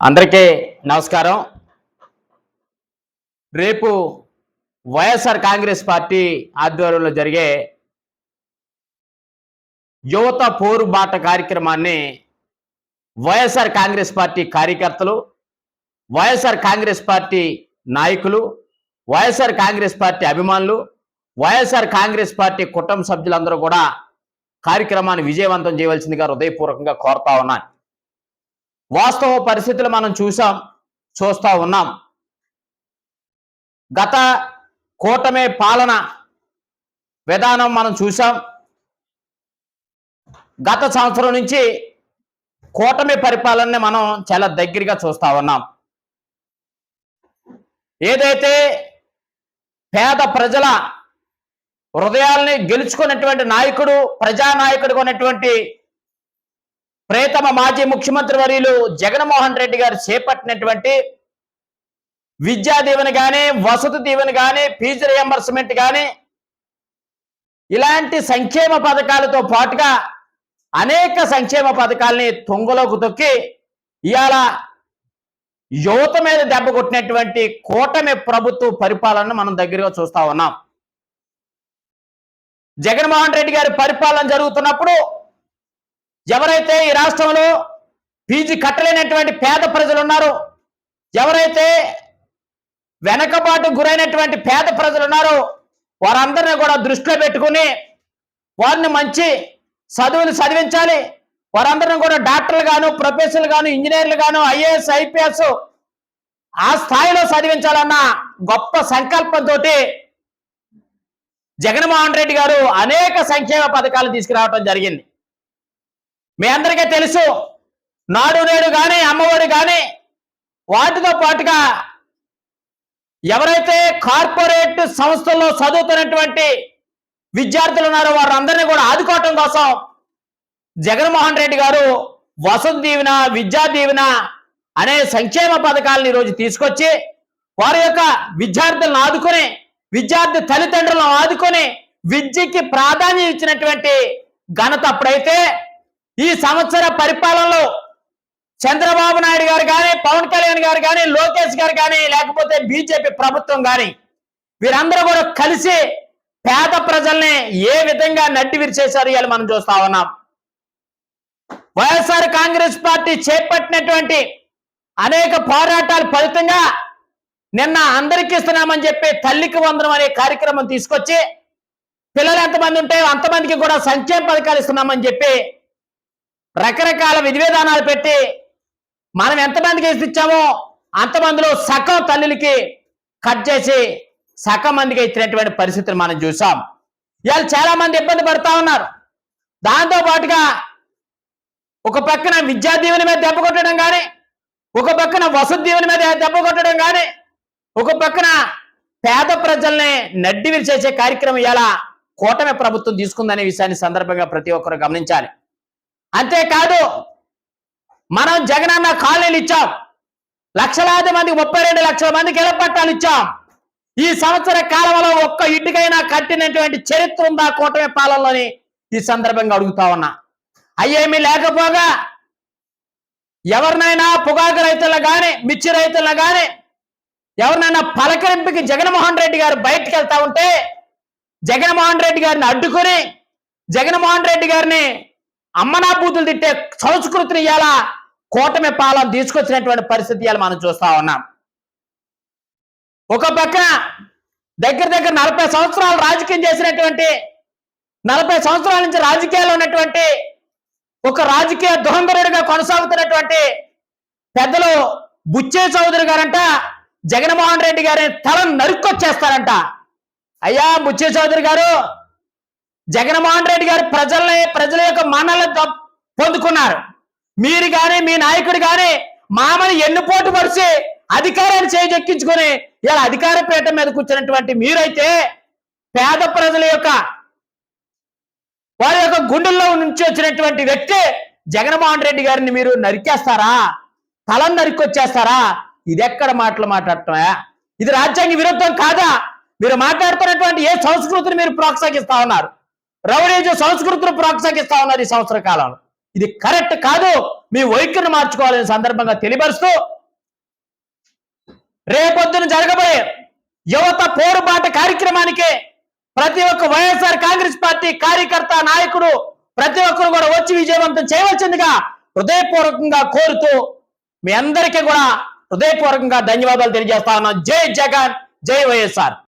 అందరికీ నమస్కారం. రేపు వైఎస్ఆర్ కాంగ్రెస్ పార్టీ ఆధ్వర్యంలో జరిగే యువత పోరుబాట కార్యక్రమాన్ని వైఎస్ఆర్ కాంగ్రెస్ పార్టీ కార్యకర్తలు వైఎస్ఆర్ కాంగ్రెస్ పార్టీ నాయకులు వైఎస్ఆర్ కాంగ్రెస్ పార్టీ అభిమానులు వైఎస్ఆర్ కాంగ్రెస్ పార్టీ కుటుంబ సభ్యులందరూ కూడా కార్యక్రమాన్ని విజయవంతం చేయవలసిందిగా హృదయపూర్వకంగా కోరుతా ఉన్నాను. వాస్తవ పరిస్థితులు మనం చూసాం చూస్తూ ఉన్నాం. గత కూటమి పాలన విధానం మనం చూసాం గత సంవత్సరం నుంచి కూటమి పరిపాలనని మనం చాలా దగ్గరగా చూస్తూ ఉన్నాం. ఏదైతే పేద ప్రజల హృదయాల్ని గెలుచుకున్నటువంటి నాయకుడు ప్రజానాయకుడు ఉన్నటువంటి ప్రేతమ మాజీ ముఖ్యమంత్రి వర్యులు జగన్మోహన్ రెడ్డి గారు చేపట్టినటువంటి విద్యా దీవెన కానీ వసతి దీవెన కానీ ఫీజు రియంబర్స్మెంట్ కానీ ఇలాంటి సంక్షేమ పథకాలతో పాటుగా అనేక సంక్షేమ పథకాల్ని తొంగలోకి తొక్కి ఇవాళ యువత మీద దెబ్బ కొట్టినటువంటి కూటమి ప్రభుత్వ పరిపాలనను మనం దగ్గరగా చూస్తా ఉన్నాం. జగన్మోహన్ రెడ్డి గారి పరిపాలన జరుగుతున్నప్పుడు ఎవరైతే ఈ రాష్ట్రంలో ఫీజు కట్టలేనటువంటి పేద ప్రజలు ఉన్నారో ఎవరైతే వెనకబాటు గురైనటువంటి పేద ప్రజలు ఉన్నారో వారందరినీ కూడా దృష్టిలో పెట్టుకుని వారిని మంచి చదువులు చదివించాలి. వారందరిని కూడా డాక్టర్లు గాను ప్రొఫెసర్లు గాను ఇంజనీర్లు గాను ఐఏఎస్ ఐపీఎస్ ఆ స్థాయిలో చదివించాలన్న గొప్ప సంకల్పంతో జగన్మోహన్ రెడ్డి గారు అనేక సంక్షేమ పథకాలు తీసుకురావడం జరిగింది. మీ అందరికీ తెలుసు నాడు నేడు కానీ అమ్మఒడి కానీ వాటితో పాటుగా ఎవరైతే కార్పొరేట్ సంస్థల్లో చదువుతున్నటువంటి విద్యార్థులు ఉన్నారో వారందరినీ కూడా ఆదుకోవటం కోసం జగన్మోహన్ రెడ్డి గారు వసతి దీవెన విద్యా దీవెన అనే సంక్షేమ పథకాలను ఈరోజు తీసుకొచ్చి వారి యొక్క విద్యార్థులను ఆదుకొని విద్యార్థి తల్లిదండ్రులను ఆదుకొని విద్యకి ప్రాధాన్యం ఇచ్చినటువంటి ఘనత అప్పుడైతే ఈ సంవత్సర పరిపాలనలో చంద్రబాబు నాయుడు గారు కానీ పవన్ కళ్యాణ్ గారు కానీ లోకేష్ గారు కానీ లేకపోతే బీజేపీ ప్రభుత్వం కానీ వీరందరూ కూడా కలిసి పేద ప్రజల్ని ఏ విధంగా నడ్డి విరిచేశారు ఇవాళ మనం చూస్తా ఉన్నాం. వైఎస్ఆర్ కాంగ్రెస్ పార్టీ చేపట్టినటువంటి అనేక పోరాటాల ఫలితంగా నిన్న అందరికి ఇస్తున్నామని చెప్పి తల్లికి వందనం అనే కార్యక్రమం తీసుకొచ్చి పిల్లలు ఎంతమంది ఉంటే అంతమందికి కూడా సంక్షేమ పథకాలు ఇస్తున్నామని చెప్పి రకరకాల విధి విధానాలు పెట్టి మనం ఎంతమందికి ఇచ్చామో అంతమందిలో సగం తల్లులకి కట్ చేసి సగం మందికి ఇచ్చినటువంటి పరిస్థితులు మనం చూసాం. ఇవాళ చాలా మంది ఇబ్బంది పడుతూ ఉన్నారు. దాంతో పాటుగా ఒక పక్కన విద్యా దీవెని మీద దెబ్బ కొట్టడం కానీ ఒక పక్కన వసతి దీవెని మీద దెబ్బ కొట్టడం కానీ ఒక పక్కన పేద ప్రజల్ని నడ్డి విరిచేసే కార్యక్రమం ఇలా కూటమి ప్రభుత్వం తీసుకుందనే విషయాన్ని సందర్భంగా ప్రతి ఒక్కరు గమనించాలి. అంతేకాదు మనం జగనన్న కాలనీలు ఇచ్చాం. లక్షలాది మంది ముప్పై రెండు లక్షల మందికి ఇళ్ళ పట్టాలు ఇచ్చాం. ఈ సంవత్సర కాలంలో ఒక్క ఇంటికైనా కట్టినటువంటి చరిత్ర ఉందా కూటమి పాలనలోని? ఈ సందర్భంగా అడుగుతా ఉన్నా. అయ్యేమీ లేకపోగా ఎవరినైనా పొగాకు రైతులను కానీ మిర్చి రైతులను కానీ ఎవరినైనా పలకరింపుకి జగన్మోహన్ రెడ్డి గారు బయటకు వెళ్తా ఉంటే జగన్మోహన్ రెడ్డి గారిని అడ్డుకొని జగన్మోహన్ రెడ్డి గారిని అమ్మనా బూతులు తిట్టే సంస్కృతిని ఇవాళ కూటమి పాలన తీసుకొచ్చినటువంటి పరిస్థితి ఇవాళ మనం చూస్తా ఉన్నాం. ఒక పక్కన దగ్గర దగ్గర నలభై సంవత్సరాలు రాజకీయం చేసినటువంటి నలభై సంవత్సరాల నుంచి రాజకీయాల్లో ఉన్నటువంటి ఒక రాజకీయ దురంధరుడిగా కొనసాగుతున్నటువంటి పెద్దలు బుచ్చే చౌదరి గారంట జగన్మోహన్ రెడ్డి గారి తల నరుక్కొచ్చేస్తారంట. అయ్యా బుచ్చే చౌదరి గారు జగన్మోహన్ రెడ్డి గారు ప్రజల్ని ప్రజల యొక్క మన్నలను పొందుకున్నారు. మీరు కానీ మీ నాయకుడు కానీ మామని ఎన్నుపోటు పరిచి అధికారాన్ని చేజెక్కించుకొని ఇలా అధికార పీఠం మీద కూర్చున్నటువంటి మీరైతే పేద ప్రజల యొక్క వారి యొక్క గుండెల్లో నుంచి వచ్చినటువంటి వ్యక్తి జగన్మోహన్ రెడ్డి గారిని మీరు నరికేస్తారా? తలం నరికొచ్చేస్తారా? ఇది ఎక్కడ మాటలు మాట్లాడటమే? ఇది రాజ్యాంగ విరుద్ధం కాదా? మీరు మాట్లాడుతున్నటువంటి ఏ సంస్కృతిని మీరు ప్రోత్సహిస్తా ఉన్నారు? రౌడీజ సంస్కృతిని ప్రోత్సహిస్తా ఉన్నారు ఈ సంవత్సర కాలంలో. ఇది కరెక్ట్ కాదు. మీ వైఖరిని మార్చుకోవాలనే సందర్భంగా తెలియపరుస్తూ రేపొద్దున జరగబోయే యువత పోరుబాట కార్యక్రమానికి ప్రతి ఒక్క వైఎస్ఆర్ కాంగ్రెస్ పార్టీ కార్యకర్త నాయకుడు ప్రతి ఒక్కరు కూడా వచ్చి విజయవంతం చేయవలసిందిగా హృదయపూర్వకంగా కోరుతూ మీ అందరికీ కూడా హృదయపూర్వకంగా ధన్యవాదాలు తెలియజేస్తా ఉన్నాం జై జగన్ జై వైఎస్ఆర్.